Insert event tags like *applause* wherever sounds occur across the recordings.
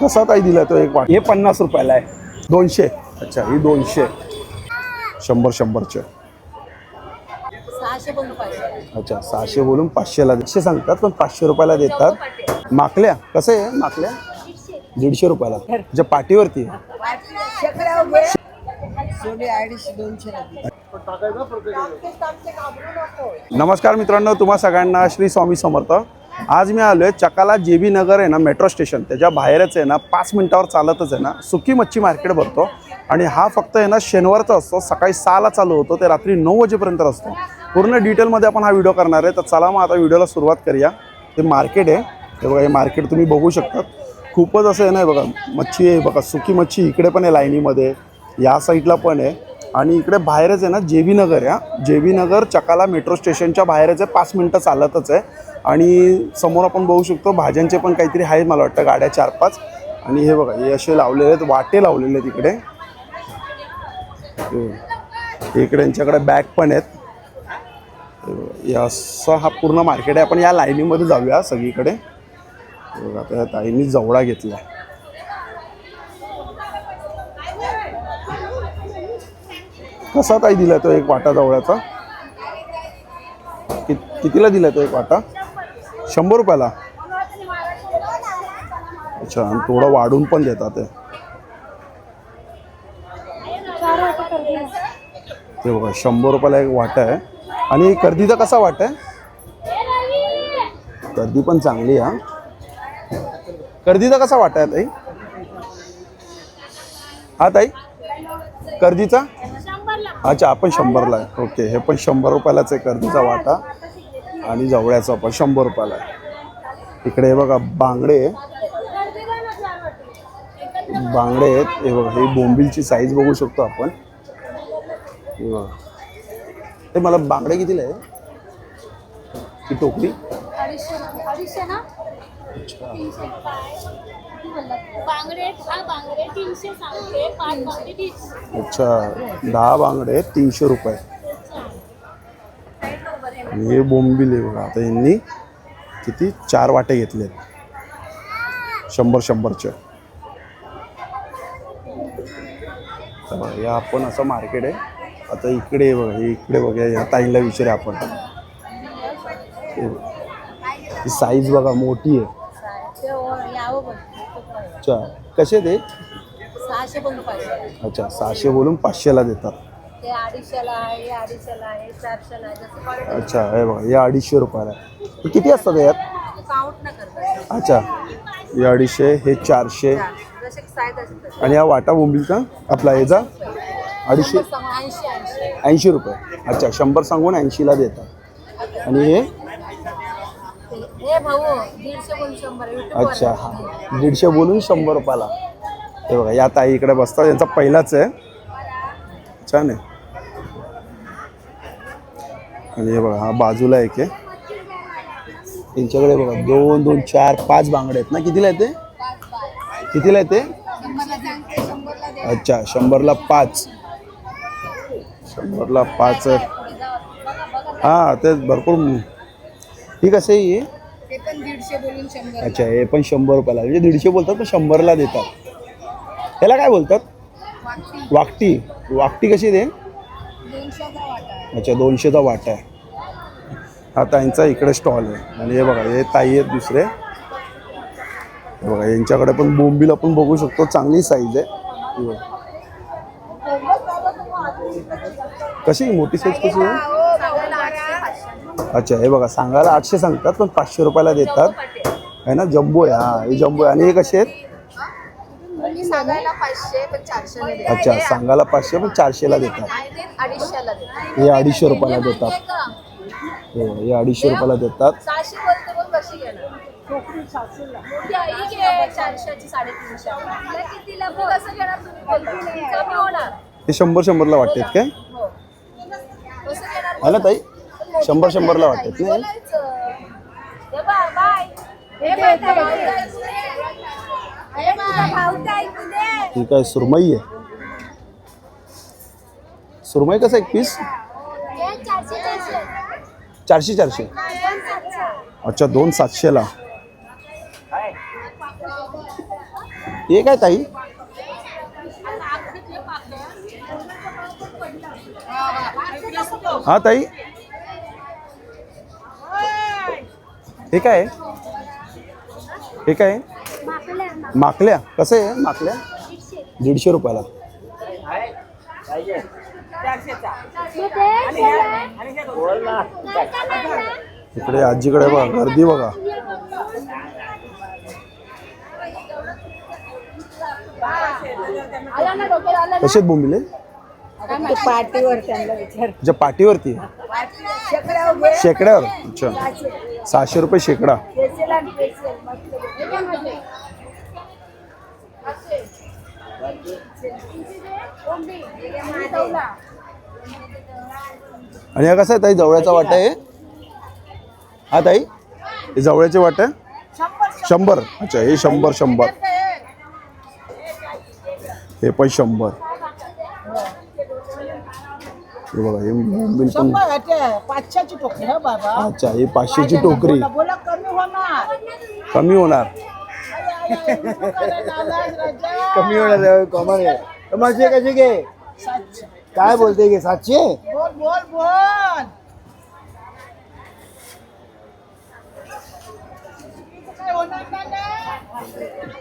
कसा काही दिला तो एक वाट? हे पन्नास रुपयाला आहे. दोनशे. अच्छा ही दोनशे. शंभर शंभरचे. अच्छा सहाशे बोलून पाचशेला दीडशे सांगतात पण पाचशे रुपयाला देतात. माकल्या? कसं आहे? माकल्या? दीडशे. रुपयाला. अच्छा पाटीवरती आहे. शेवटी अडीचशे दोनशे नमस्कार मित्रांनो तुम्हा सगळ्यांना श्री स्वामी समर्थ. आज मी आलो आहे चकाला जे बी नगर आहे ना मेट्रो स्टेशन त्याच्या बाहेरच आहे ना पाच मिनिटावर चालतच आहे ना. सुकी मच्छी मार्केट भरतो. आणि हा फक्त आहे ना शनिवारचा असतो. सकाळी सहाला चालू होतो. ते रात्री नऊ वाजेपर्यंत असतो पूर्ण डिटेलमध्ये आपण हा व्हिडिओ करणार आहे. तर चला मग आता व्हिडिओला सुरुवात करूया. ते मार्केट आहे. हे बघा हे मार्केट तुम्ही बघू शकता खूपच असं आहे ना बघा मच्छी आहे. बघा सुकी मच्छी इकडे पण आहे लाईनीमध्ये. या साईडला पण आहे. आणि इकडे बाहेरच आहे ना जे बी नगर या जे बी नगर चकाला मेट्रो स्टेशनच्या बाहेरच आहे पाच मिनटं चालतच आहे. आणि समोर आपण बघू शकतो भाज्यांचे पण काहीतरी आहेत मला वाटतं गाड्या चार पाच. आणि हे बघा हे असे लावलेले आहेत वाटे लावलेले आहेत इकडे. इकडे यांच्याकडे बॅग पण आहेत. असं हा पूर्ण मार्केट आहे. आपण या लाईनीमध्ये जाऊया सगळीकडे. बघा आता या ताईंनी जवळा घेतला आहे कसा ताई दिला तो एक वाटा जवळचा? कि कितीला दिला तो एक वाटा? शंभर रुपयाला? अच्छा आणि थोडं वाढून पण देतात ते. ते बघा शंभर रुपयाला एक वाटा आहे. आणि कर्दीचा कसा वाटा आहे? कर्दी पण चांगली आहे हा. कर्दीचा कसा वाटा आहे ताई? हा ताई कर्दीचा अच्छा आपण शंभरला आहे. ओके हे पण शंभर रुपयालाच आहे कर्दीचा वाटा. आणि जवळ्याचा पण शंभर रुपयाला आहे. इकडे हे बघा बांगडे. बांगडे आहेत. हे बघा ही बोंबिलची साईज बघू शकतो आपण. हे हे मला बांगडे कितीला आहे? ही टोकरी? तीनशे बांगडे हा बांगडे तीनशे सांगते पाच बांगडे तीनशे. अच्छा दहा बांगडे तीनशे रुपये. आणि हे बोंबील बघा आता यांनी किती चार वाटे घेतलेत. शंभर शंभरचे. हे आपण असं मार्केट आहे. आता इकडे बघा हे इकडे बघा या ताईला विचार आपण. हे साईज बघा मोठी आहे. अच्छा. कसे ते सहाशे अच्छा सहाशे बोलून पाचशेला देतात. ते अडीचशेला आहे हे अडीचशेला आहे चारशेला आहे जसं क्वालिटी अच्छा हे बघा हे अडीचशे रुपयाला आहे. हे किती असतात यात? काउंट न करता. अच्छा हे अडीचशे हे चारशे. जसे साईज असेल तसे. आणि हा वाटा बोंबीलचा आपला ह्याचा अडीचशे. ऐंशी ऐंशी. ऐंशी रुपये. अच्छा शंभर सांगून ऐंशीला देतात. आणि हे? अच्छा हा दीडशे बोलून शंभर रुपयाला. हे बघा या ताई इकडे बसतात यांचा पहिलाच आहे. छान आहे. आणि हे बघा हा बाजूला एक आहे. त्यांच्याकडे बघा दोन दोन चार पाच बांगडे आहेत ना? कितीला येते कितीला येते अच्छा शंभरला पाच. शंभरला पाच हां ते भरपूर. ही कशी आहे ही? दीडशे बोलून शंभर अच्छा हे पण शंभर रुपयाला. म्हणजे दीडशे बोलतात पण शंभरला देतात. त्याला काय बोलतात? वाकटी. वाकटी. कशी दे दोनशेचा वाटा आहे. अच्छा दोनशेचा वाटा आहे. आता यांचा इकडे स्टॉल आहे. आणि हे बघा हे ताई आहेत दुसरे. हे बघा यांच्याकडे पण बोंबील आपण बघू शकतो. चांगली साईज आहे. हे बघा. कशी? मोठी साईज कशी आहे? अच्छा हे बघा सांगायला आठशे सांगतात पण पाचशे रुपयाला देतात. आहे ना? जम्बो आहे. हा हे जम्बो आहे. आणि हे कसे आहेत? सांगायला पाचशे पण चारशे अच्छा सांगायला पाचशे पण चारशेला देतात. अडीचशेला देतात. हे अडीचशे रुपयाला देतात. हे हे अडीचशे रुपयाला देतात. सहाशे बोलते पण कशी घेणार? मोठी आई घे चारशेची साडेतीनशे. कितीला मग कसं घेणार तुम्ही कमी होणार. हे शंभर शंभरला वाटतात काय? हो. कसं घेणार? ना ताई? शंभर शंभरला वाटतात नाही? बोलायचं. हे बाय बाय. हे बाय हे भाऊ काय तुझे ही काय सुरमई आहे? सुरमई कसं एक पीस चारशे चारशे. चारशे चारशे. अच्छा दोन सातशेला. हे काय ताई? हा ताई. हे काय? आहे? हे काय? आहे? माकल्या? कसं आहे? माकल्या? दीडशे. रुपयाला. इकडे आजीकडे बघा गर्दी बघा. कसे बोंबिले? अच्छा पाटीवरती शेकड्यावर? अच्छा. सहाशे रुपये शेकडा. आणि हे हा कसा आहे ताई? जवळचा वाटा आहे हा? ताई? हे जवळचे वाटा शंभर. अच्छा हे शंभर शंभर. हे पण शंभर. हे बघा हे पण पाचशेची टोकरी हा बाबा. अच्छा ही पाचशेची टोकरी. बोला- बोला कमी होणार. कमी होणार. कमी होणार कॉमन आहे. तमाशे कसे घे काय बोलते गे सातशे? बोल बोल बोल. काय होणार नाही हे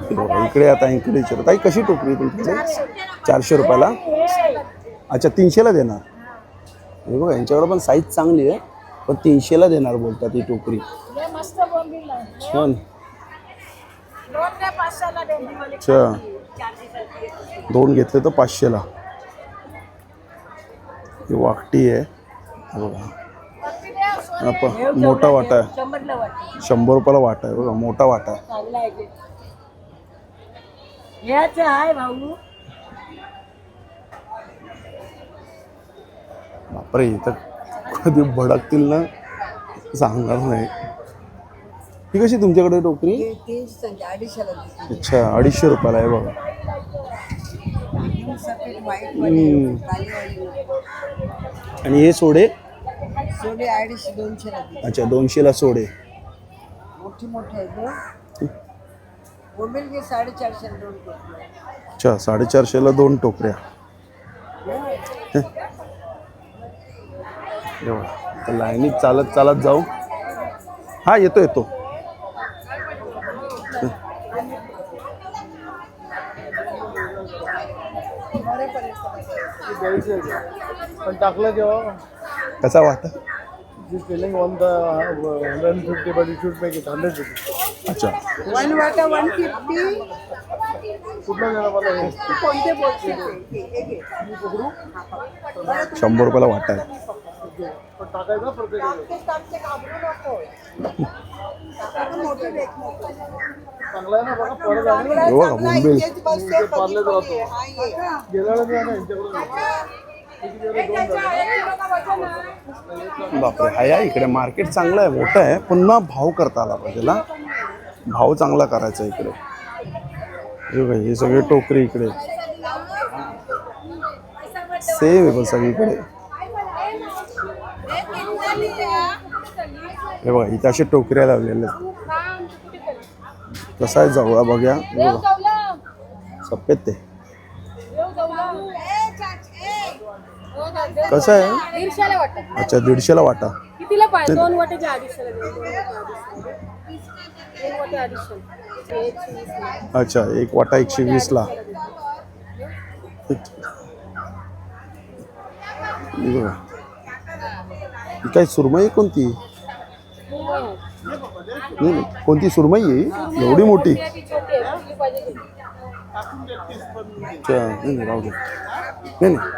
बघा, इकडे आता इकडे विचार ताई कशी टोकरी आहे तुमच्याकडे चारशे रुपयाला? अच्छा तीनशेला देणार? हे बघा यांच्याकडे पण साईज चांगली आहे. पण तीनशेला देणार बोलतात ही टोकरी छान. अच्छा. दोन घेतले तर पाचशेला. ही वाकटी आहे. बघा. मोठा वाटा आहे. शंभर रुपयाला वाटा आहे. बघा मोठा वाटा आहे. याच आहे भाऊ. बापरे इथं कधी भडकतील ना? सांगणार नाही. ही कशी तुमच्याकडे टोकरी? अडीचशेला अच्छा अडीचशे रुपयाला आहे बघा. हम्म. आणि हे सोडे? सोडे अडीचशे दोनशेला अच्छा दोनशेला सोडे. मोठी मोठी आहे गं. बोंबील घे साडेचारशे दोन. अच्छा साडेचारशेला दोन हे। बघा, आता लाईनीत चालत चालत जाऊ. हा येतो येतो. पण टाकलं जेव्हा कसा वाटा जी feeling one the hundred fifty but it should make it hundred rupees अच्छा. वन वाटा वन फिफ्टी कुठलं देणार मला कोणते बोलते ते? हे घे. शंभर रुपयाला वाटा आहे. टाकते घाबरू नको. टाकायचं मोठं बसते कधी. हा, ये. बापरे हाय हा इकडे मार्केट चांगलं आहे मोठं आहे. पुन्हा भाव करता आला पाहिजे ना? भाव चांगला करायचा इकडे. हे बघा, हे सगळे टोकरी इकडे. सेम आहे पण सगळीकडे. हे बघा इथे अशा टोकऱ्या लावलेल्या आहेत. कसा आहे जवळ बघ्या. बघा. सफेद ते कसं आहे? अच्छा दीडशेला वाटा. दोन अच्छा एक वाटा एकशे वीसला काय सुरमई कोणती? नाही कोणती सुरमई आहे? एवढी मोठी. अच्छा नाही राहू दे. नाही नाही.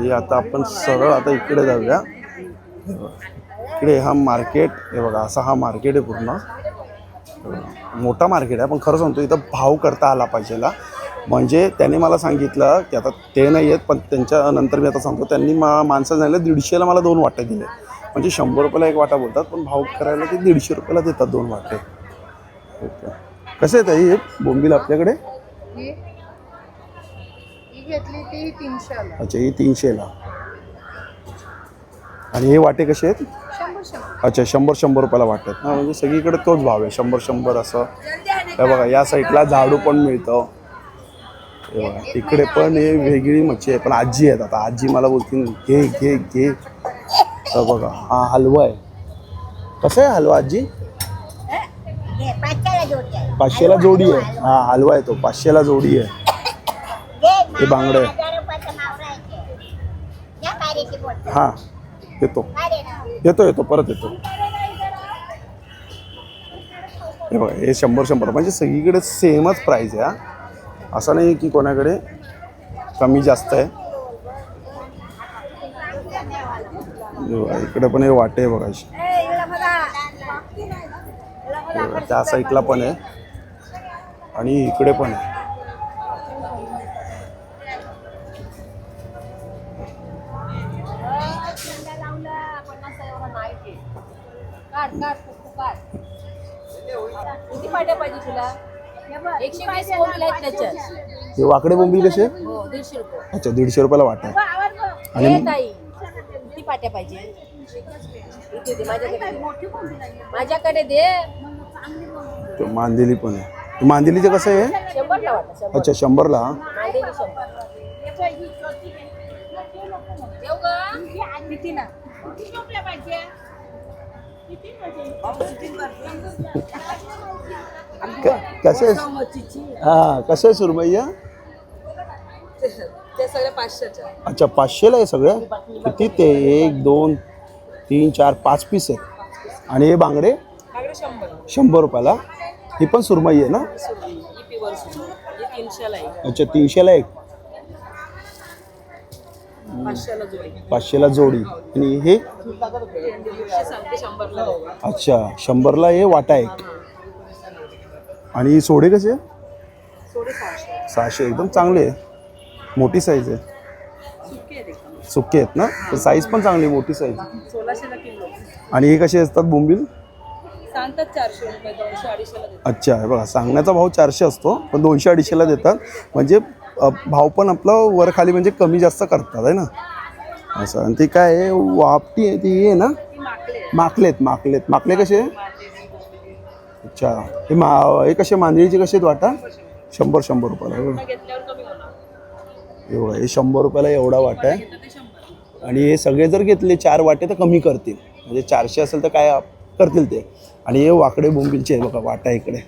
हे आता आपण सरळ आता इकडे जाऊया. इकडे हा मार्केट हे बघा असा हा मार्केट आहे पूर्ण. मोठा मार्केट आहे पण खरं सांगतो इथं भाव करता आला पाहिजे ना म्हणजे त्यांनी मला सांगितलं की आता ते नाही आहेत पण त्यांच्या नंतर मी आता सांगतो त्यांनी मा माणसं झालं दीडशेला मला दोन वाटे दिले. म्हणजे शंभर रुपयाला एक वाटा बोलतात पण भाव करायला ते दीडशे रुपयाला देतात दोन वाटे. ओके. कसे आहेत हे बोंबील आपल्याकडे? अच्छा ही तीनशेला आणि हे वाटे कसे आहेत? अच्छा शंभर शंभर रुपयाला वाटतात. हा म्हणजे सगळीकडे तोच भाव आहे. शंभर शंभर असं. हे बघा या साईडला झाडू पण मिळतं. हे बघा इकडे पण हे वेगळी मच्छी आहे. पण आजी आहेत आता. आजी मला बोलतील घे घे घे. तर बघा हा हलवा आहे. कसं आहे हलवा आजी? पाचशेला जोडी आहे. हा हलवा आहे तो. पाचशेला जोडी आहे. हे बांगडे हा. येतो. येतो येतो परत येतो. हे बघा हे शंभर शंभर. म्हणजे सगळीकडे सेमच प्राईज आहे हा. असं नाही की कोणाकडे कमी जास्त आहे. इकडे पण हे वाटे आहे बघा, त्या साईडला पण आहे. आणि इकडे पण आहे. हे वाकडे बोंबील कसे? हो दीडशे रुपये. अच्छा दीडशे रुपयाला वाटा आहे. हे आणि ताई किती पाट्या पाहिजे. इथे दे माझ्याकडे दे. माझ्याकडे दे. ते मांदेली पण आहे. हे मांदेलीचं कसं आहे? शंभरला वाटा शंभर. अच्छा शंभरला? मांदेली शंभर. देऊ किती ना क- कसे? हा कसं आहे सुरमईया ते अच्छा पाचशेला आहे सगळं किती ते एक दोन तीन चार पाच पीस आहेत. आणि हे बांगडे? शंभर. रुपयाला. ही पण सुरमई आहे ना? अच्छा तीनशेला एक. पाचशेला जोडी. आणि हे? अच्छा शंभरला हे वाटा एक. आणि सोडे कसे? सहाशे एकदम चांगले आहे. मोठी साईज आहे. सुके आहेत ना? तर साईज पण चांगली आहे, मोठी साईज आणि हे कसे असतात बोंबील? सांगतात चारशे रुपये दोनशे अडीचशेला देतात. अच्छा हे बघा सांगण्याचा भाव चारशे असतो पण दोनशे अडीचशेला देतात. म्हणजे अ, भाव पण आपलं वर खाली म्हणजे कमी जास्त करतात आहे ना? असं. आणि ती काय आहे? वापटी आहे ती आहे ना? माकलेत माकलेत. माकले कसे? अच्छा. हे मा हे कसे? मांदेळीचे कसे आहेत वाटा? शंभर शंभर रुपयाला. बघा. घेतल्यावर एवढं हे शंभर रुपयाला एवढा वाटा आहे. आणि हे सगळे जर घेतले चार वाटे तर कमी करतील. म्हणजे चारशे असेल तर काय करतील ते. आणि हे वाकडे बोंबिलचे आहे बघा वाटा इकडे.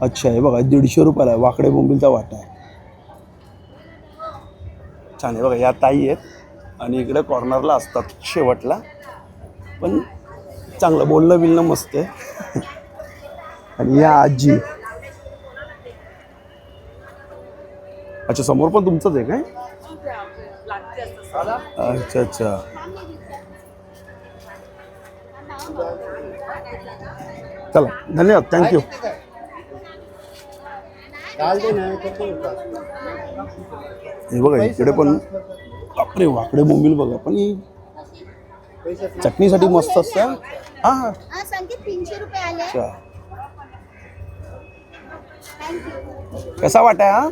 अच्छा हे बघा दीडशे रुपयाला आहे. वाकडे बोंबिलचा वाटा आहे. छान आहे बघा या ताई आहेत. आणि इकडे कॉर्नरला असतात शेवटला. पण चांगलं बोलणं बिलणं मस्त आहे. *laughs* आणि या आजी. अच्छा समोर पण तुमचंच आहे काय? अच्छा अच्छा. चला धन्यवाद थँक्यू? हे बघा इकडे पण बापरे वाकडे बोंबील बघा पण ही चटणीसाठी मस्त असतं. हां हां. हा अच्छा. कसा वाटा हा?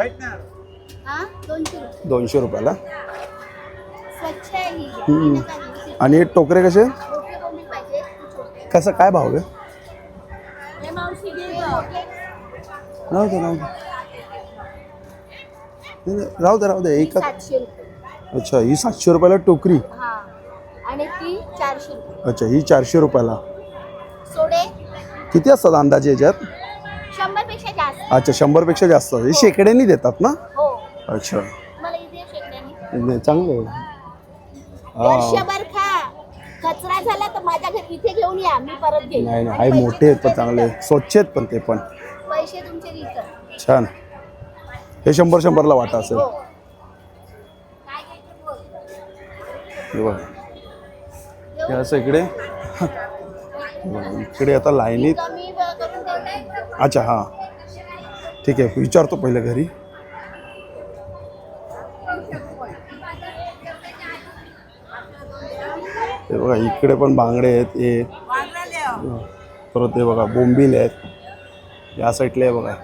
हा? दोनशे रुपये. दोनशे रुपयाला? स्वच्छ आहे ही. हम्म. नका घेऊ. आणि हे टोकरे कसे? मोठे बोंबील पाहिजे? छोटे कसं काय भाव आहे? हे मावशी घे गं. राहू दे राहू दे. नाही, नाही, राहू दे राहू दे. एकच सातशे रुपये. अच्छा ही सातशे रुपयाला टोकरी? हा. आणि ती चारशे रुपये. अच्छा ही चारशे रुपयाला. सोडे. किती असतात अंदाजे याच्यात? अच्छा शंभरपेक्षा जास्त. हे शेकड्यांनी देतात ना? हो. अच्छा. मला इथे शेकड्याने. नाही, चांगलं आहे. हा. वर्षभर खा. कचरा झाला तर माझ्या घरी इथे घेऊन या. मी परत घेईन. नाही नाही आणि हाय पैसे मोठे आहेत पण तुमचे चांगले return. स्वच्छ आहेत पण ते पण. पैसे तुमचे रिटर्न. छान. हे शंभर शंभरला वाटा असेल. हो. बघा असं इकडे हे *laughs* बघा, इकडे. आता लाईनीत. कमी ब- करून देताय? अच्छा हां. ठीक आहे विचारतो पहिले घरी. ते बघा इकडे पण बांगडे आहेत हे. परत हे बघा बोंबील आहेत. या साईडला आहे बघा.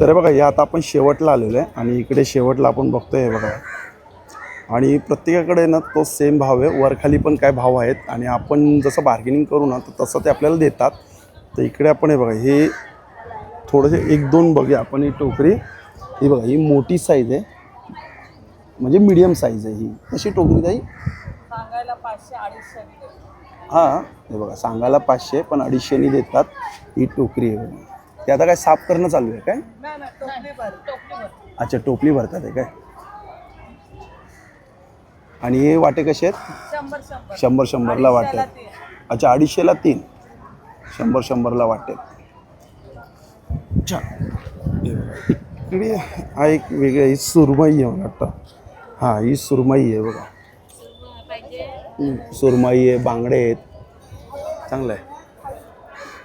तर बघा हे आता आपण शेवटला आलेलो आहे आणि इकडे शेवटला आपण बघतोय हे बघा. आणि प्रत्येकाकडे ना तो सेम भाव आहे. वरखाली पण काय भाव आहेत. आणि आपण जसं बार्गेनिंग करू ना तर तसं ते आपल्याला देतात. तर इकडे आपण हे बघा हे थोडेसे एक दोन बघूया आपण ही टोकरी. ही बघा ही मोठी साईज आहे. म्हणजे मीडियम साईज आहे ही. कशी टोकरी ताई? हां हे बघा सांगायला पाचशे पण अडीचशेनी देतात ही टोकरी आहे बघा. ते आता काय साफ करणं चालू आहे काय? अच्छा टोपली भरतात आहे काय? आणि हे वाटे कसे आहेत? शंभर शंभर. शंभर शंभरला वाटे. अच्छा अडीचशेला तीन. शंभर शंभरला वाटे अच्छा इकडे हा एक वेगळा ही सुरमई आहे मला वाटतं हां ही सुरमई आहे बघा. सुरमई आहे बांगडे आहेत. चांगलं आहे.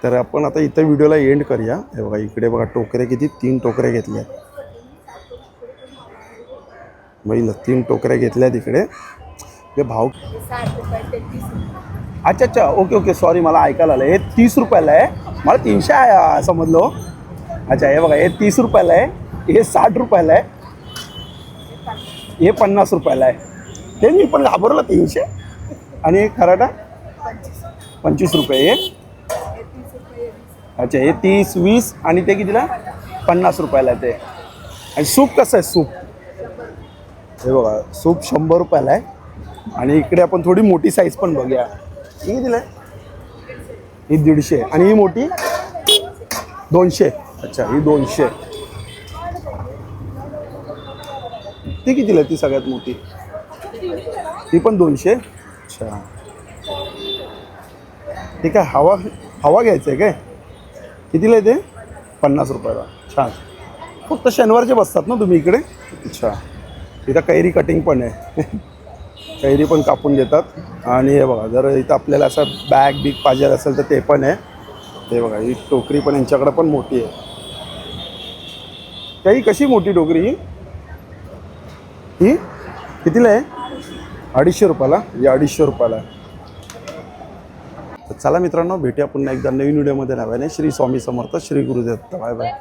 तर आपण आता इथं व्हिडिओला एंड करूया. हे बघा इकडे बघा टोकरे किती तीन टोकरे घेतले आहेत. तीन टोकऱ्या घेतल्या इकडे. ते भाव अच्छा अच्छा ओके ओके सॉरी मला ऐकायला आलं. हे तीस रुपयाला आहे. मला तीनशे आहे समजलो हो. अच्छा हे बघा हे तीस रुपयाला आहे हे साठ रुपयाला आहे हे पन्नास रुपयाला आहे. ते मी पण घाबरलं तीनशे. आणि हे खराटा? पंचवीस रुपये हे अच्छा हे तीस वीस आणि ते कितीला? पन्नास रुपयाला आहे ते. आणि सूप कसं आहे सूप? हे बघा सूप शंभर रुपयाला आहे. आणि इकडे आपण थोडी मोठी साईज पण बघूया. ही कितीला ही दीडशे. आणि ही मोठी? दोनशे. अच्छा ही दोनशे. ती कितीला ती सगळ्यात मोठी? ती पण दोनशे? अच्छा. ठीक आहे हवा हवा घ्यायचं आहे काय? कितीला आहे ते? पन्नास रुपयाला. छान. फक्त शनिवारचे बसतात ना तुम्ही इकडे? अच्छा. इथं कैरी कटिंग पण आहे. *laughs* कैरी पण कापून देतात. आणि हे बघा जर इथं आपल्याला असं बॅग बिग पाहिजे असेल तर ते पण आहे. ते बघा ही टोकरी पण यांच्याकडे पण मोठी आहे. काही कशी मोठी डोगरी ही? ही? कितीला आहे? अडीचशे रुपयाला? या अडीचशे रुपयाला. आहे तर चला मित्रांनो भेटूया पुन्हा एकदा नवीन व्हिडिओमध्ये. नव्याने श्री स्वामी समर्थ श्री गुरुदेव. Bye bye.